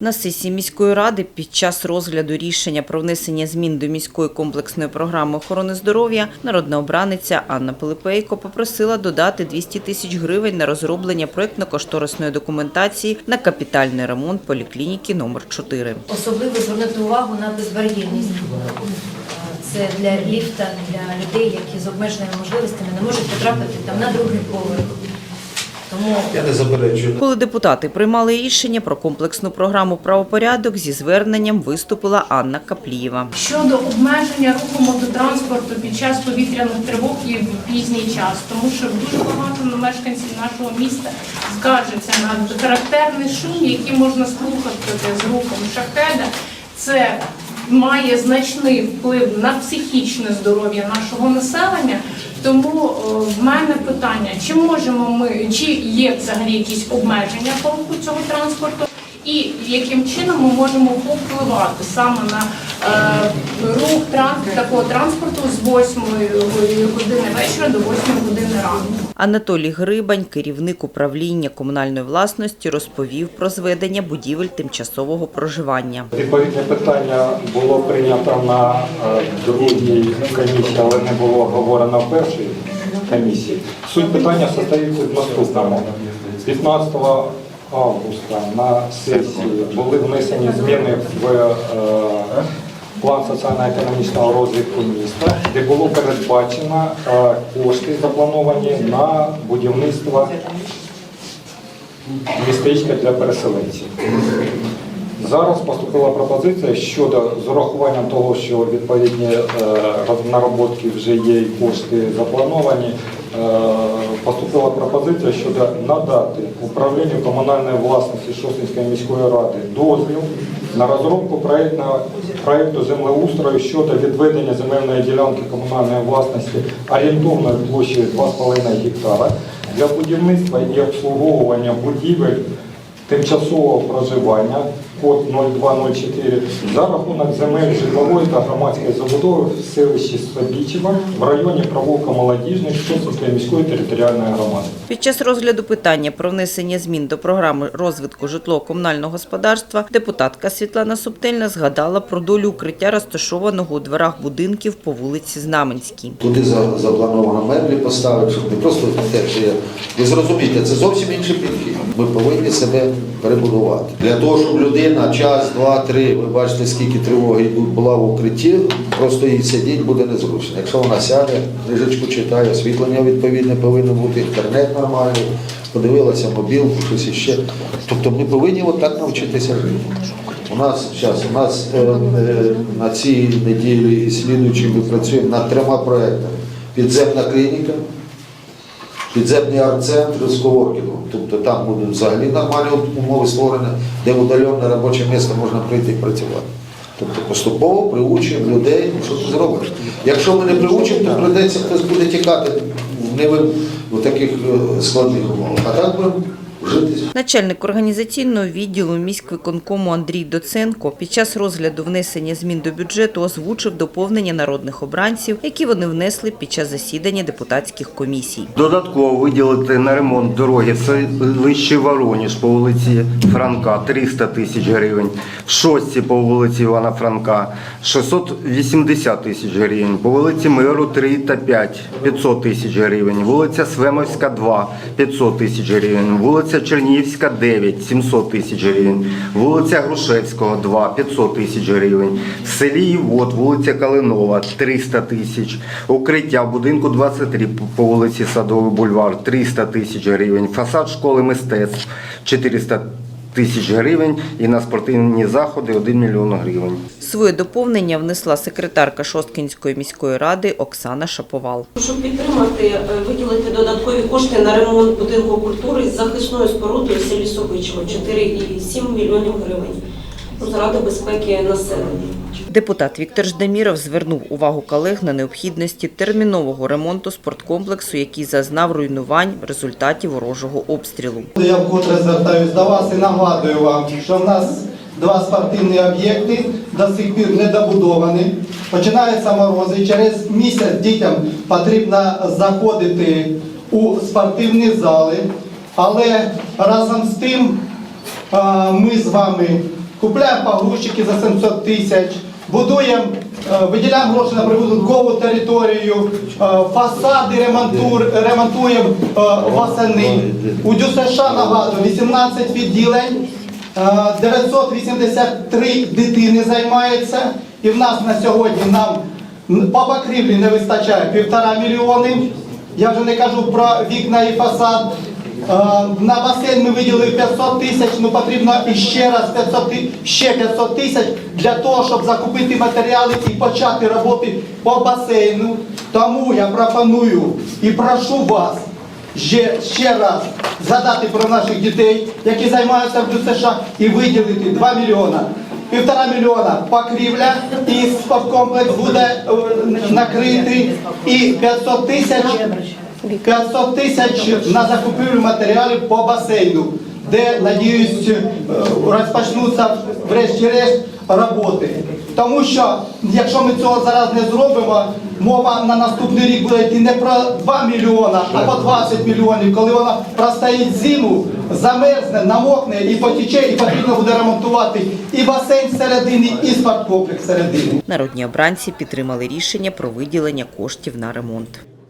На сесії міської ради під час розгляду рішення про внесення змін до міської комплексної програми охорони здоров'я народна обраниця Анна Пилипейко попросила додати 200 тисяч гривень на розроблення проєктно-кошторисної документації на капітальний ремонт поліклініки номер 4. Особливо звернути увагу на безбар'єрність. Це для ліфта, для людей, які з обмеженими можливостями не можуть потрапити там на другий поверх. Тому Я не заперечую. Коли депутати приймали рішення про комплексну програму правопорядок, зі зверненням виступила Анна Каплієва. щодо обмеження руху мототранспорту під час повітряних тривог і в пізній час, тому що дуже багато мешканців нашого міста скаржаться на характерний шум, який можна слухати з рухом шахеда. Це має значний вплив на психічне здоров'я нашого населення. Тому е, в мене питання: чи можемо ми, чи є взагалі якісь обмеження по руху цього транспорту? І яким чином ми можемо повпливати саме на е, рух транспорту, такого транспорту з 8 години вечора до 8 години ранку. Анатолій Грибань, керівник управління комунальної власності, розповів про зведення будівель тимчасового проживання. Відповідне питання було прийнято на е, другій комісії, але не було обговорено в першій комісії. Суть питання состоїться в наступному. 15 августа на сесії були внесені зміни в е, план соціально-економічного розвитку міста, де було передбачено е, кошти заплановані на будівництво містечка для переселенців. Зараз поступила пропозиція щодо з урахуванням того, що відповідні е, нароботки вже є і кошти заплановані. Поступила пропозиція щодо надати управлінню комунальної власності Шосинської міської ради дозвіл на розробку проєкту землеустрою щодо відведення земельної ділянки комунальної власності орієнтовною площею 2,5 гектара для будівництва і обслуговування будівель тимчасового проживання, код 0204, за рахунок земель житлової та громадської забудови в селищі Собічева в районі провулка Молодіжний Шосинської міської територіальної громади. Під час розгляду питання про внесення змін до програми розвитку житлово-комунального господарства депутатка Світлана Субтельна згадала про долю укриття, розташованого у дверах будинків по вулиці Знаменській. Туди за- заплановано меблі поставити, щоб не просто те, що я. Ви зрозумієте, це зовсім інший підхід. Ми повинні себе перебудувати. Для того, щоб людина час, два, три, ви бачите, скільки тривоги була в укритті, просто їй сидіти буде незручно. Якщо вона сяде, книжечку читає, освітлення відповідне повинно бути, інтернет нормальний, подивилася мобілку, щось іще. Тобто ми повинні отак навчитися жити. У нас зараз у нас е, е, на цій неділі і слідуючі ми працюємо над трьома проектами. Підземна клініка, підземний арт-центр з коворкінгом. Тобто там будуть взагалі нормальні умови створені, де удаленне робоче місце можна прийти і працювати. Тобто поступово приучуємо людей, що ти зробиш. Якщо ми не приучимо, то прийдеться хтось буде тікати в таких е, складних умовах. А так будемо жити. Начальник організаційного відділу міськвиконкому Андрій Доценко під час розгляду внесення змін до бюджету озвучив доповнення народних обранців, які вони внесли під час засідання депутатських комісій. Додатково виділити на ремонт дороги селищі Вороніж по вулиці Франка 300 тисяч гривень, в Шостці по вулиці Івана Франка 680 тисяч гривень, по вулиці Миру 3 та 5 500 тисяч гривень, вулиця Свемовська 2 500 тисяч гривень, вулиця Чернігівська 9 700 тисяч гривень, вулиця Грушевського 2 500 тисяч гривень, в селі Івот, вулиця Калинова 300 тисяч, укриття в будинку 23 по вулиці Садовий бульвар 300 тисяч гривень, фасад школи мистецтв 400 тисяч гривень і на спортивні заходи 1 мільйон гривень. Своє доповнення внесла секретарка Шосткінської міської ради Оксана Шаповал. Щоб підтримати, е, виділити додаткові кошти на ремонт будинку культури з захисною спорудою в селі Собичево 4,7 мільйонів гривень. Заради безпеки населення. Депутат Віктор Ждаміров звернув увагу колег на необхідності термінового ремонту спорткомплексу, який зазнав руйнувань в результаті ворожого обстрілу. Я вкотре звертаюсь до вас і нагадую вам, що в нас два спортивні об'єкти до сих пір не добудовані. Починаються морози. Через місяць дітям потрібно заходити у спортивні зали. Але разом з тим ми з вами купляємо погрузчики за 700 тисяч, будуємо, е, виділяємо гроші на прибудинкову територію, е, фасади ремонтуємо е, восени. У ДЮСШ нагадую 18 відділень. Е, 983 дитини займається, і в нас на сьогодні нам по покрівлі не вистачає півтора мільйони. Я вже не кажу про вікна і фасад. Е, На басейн ми виділили 500 тисяч, ну потрібно іще раз 500, ще 500 тисяч для того, щоб закупити матеріали і почати роботи по басейну. Тому я пропоную і прошу вас ще, ще раз згадати про наших дітей, які займаються в ДЮСШ, і виділити 2 мільйона. Півтора мільйона покрівля і спорткомплекс буде е, накритий і 500 тисяч 500 тисяч на закупівлю матеріалів по басейну, де, надіюсь, е, розпочнуться врешті-решт роботи. Тому що, якщо ми цього зараз не зробимо, мова на наступний рік буде йти не про 2 мільйона, а по 20 мільйонів, коли вона простоїть зиму, замерзне, намокне і потіче, і потрібно буде ремонтувати і басейн всередині, і спорткомплекс всередині. Народні обранці підтримали рішення про виділення коштів на ремонт.